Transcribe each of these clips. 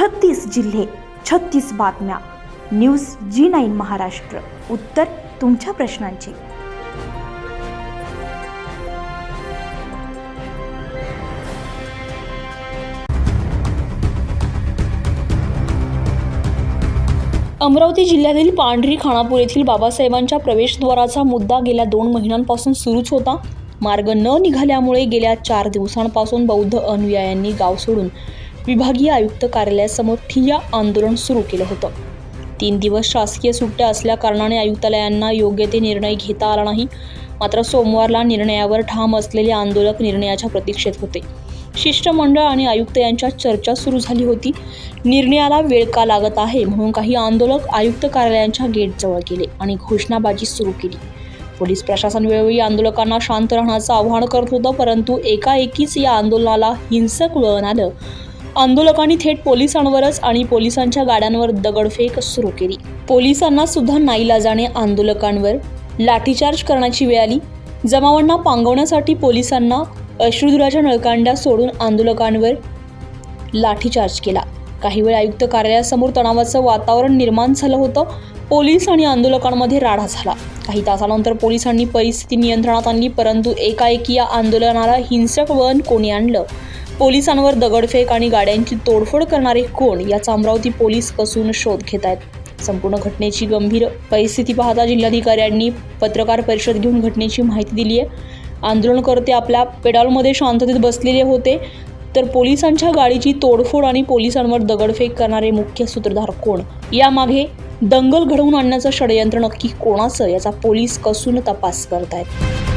छत्तीस जिल्हे छत्तीस बातम्या. News G nine Maharashtra. उत्तर तुमच्या प्रश्नांची. अमरावती जिल्ह्यातील पांढरी खानापूर येथील बाबासाहेबांच्या प्रवेशद्वाराचा मुद्दा गेल्या दोन महिन्यांपासून सुरूच होता. मार्ग न निघाल्यामुळे गेल्या चार दिवसांपासून बौद्ध अनुयायांनी गाव सोडून विभागीय आयुक्त कार्यालयासमोर ठिय्या आंदोलन सुरू केलं होतं. तीन दिवस शासकीय सुट्ट्या असल्या कारणाने आयुक्तालयांना योग्य ते निर्णय घेता आला नाही. मात्र सोमवारला निर्णयावर ठाम असलेले आंदोलक निर्णयाच्या प्रतीक्षेत होते. शिष्टमंडळ आणि आयुक्त यांच्यात चर्चा सुरू झाली होती. निर्णयाला वेळ का लागत आहे म्हणून काही आंदोलक आयुक्त कार्यालयांच्या गेटजवळ गेले आणि घोषणाबाजी सुरू केली. पोलीस प्रशासन वेळोवेळी आंदोलकांना शांत राहण्याचं आवाहन करत होतं परंतु एकाएकीच या आंदोलनाला हिंसक वळण आलं. आंदोलकांनी थेट पोलिसांवरच आणि पोलिसांच्या गाड्यांवर दगडफेक सुरू केली. पोलिसांना सुद्धा नाईलाजाने आंदोलकांवर. लाठीचार्ज करण्याची वेळ आली. जमावांना पांगवण्यासाठी पोलिसांना अश्रुधुराच्या नळकांड्या सोडून आंदोलकांवर लाठीचार्ज केला. काही वेळ आयुक्त कार्यालयासमोर तणावाचं वातावरण निर्माण झालं होतं. पोलीस आणि आंदोलकांमध्ये राडा झाला. काही तासानंतर पोलिसांनी परिस्थिती नियंत्रणात आणली परंतु एकाएकी या आंदोलनाला हिंसक वळण कोणी आणलं? पोलिसांवर दगडफेक आणि गाड्यांची तोडफोड करणारे कोण याचा अमरावती पोलीस कसून शोध घेत आहेत. संपूर्ण घटनेची गंभीर परिस्थिती पाहता जिल्हाधिकाऱ्यांनी पत्रकार परिषद घेऊन घटनेची माहिती दिली आहे. आंदोलनकर्ते आपल्या पेडॉलमध्ये शांततेत बसलेले होते. तर पोलिसांच्या गाडीची तोडफोड आणि पोलिसांवर दगडफेक करणारे मुख्य सूत्रधार कोण? यामागे दंगल घडवून आणण्याचं षडयंत्र नक्की कोणाचं? याचा पोलीस कसून तपास करत आहेत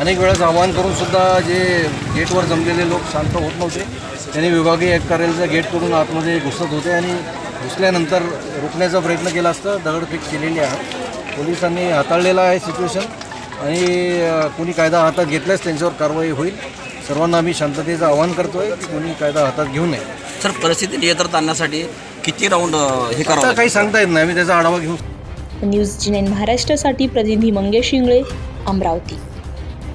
अनेक वेळेस आवाहन करून सुद्धा जे गेटवर जमलेले लोक शांत होत नव्हते. त्यांनी विभागीय कार्यालयाचं गेट करून आतमध्ये घुसत होते आणि घुसल्यानंतर रोखण्याचा प्रयत्न केला असता दगडफेक केलेली आहे पोलिसांनी हाताळलेलं आहे सिच्युएशन आणि कोणी कायदा हातात घेतल्यास त्यांच्यावर कारवाई होईल. सर्वांना आम्ही शांततेचं आवाहन करतो आहे की कोणी कायदा हातात घेऊ नये. सर परिस्थिती नियंत्रणात आणण्यासाठी किती राऊंड हे करावं? काही सांगता येत नाही. आम्ही त्याचा आढावा घेऊ. न्यूज महाराष्ट्रासाठी प्रतिनिधी मंगेश इंगळे अमरावती.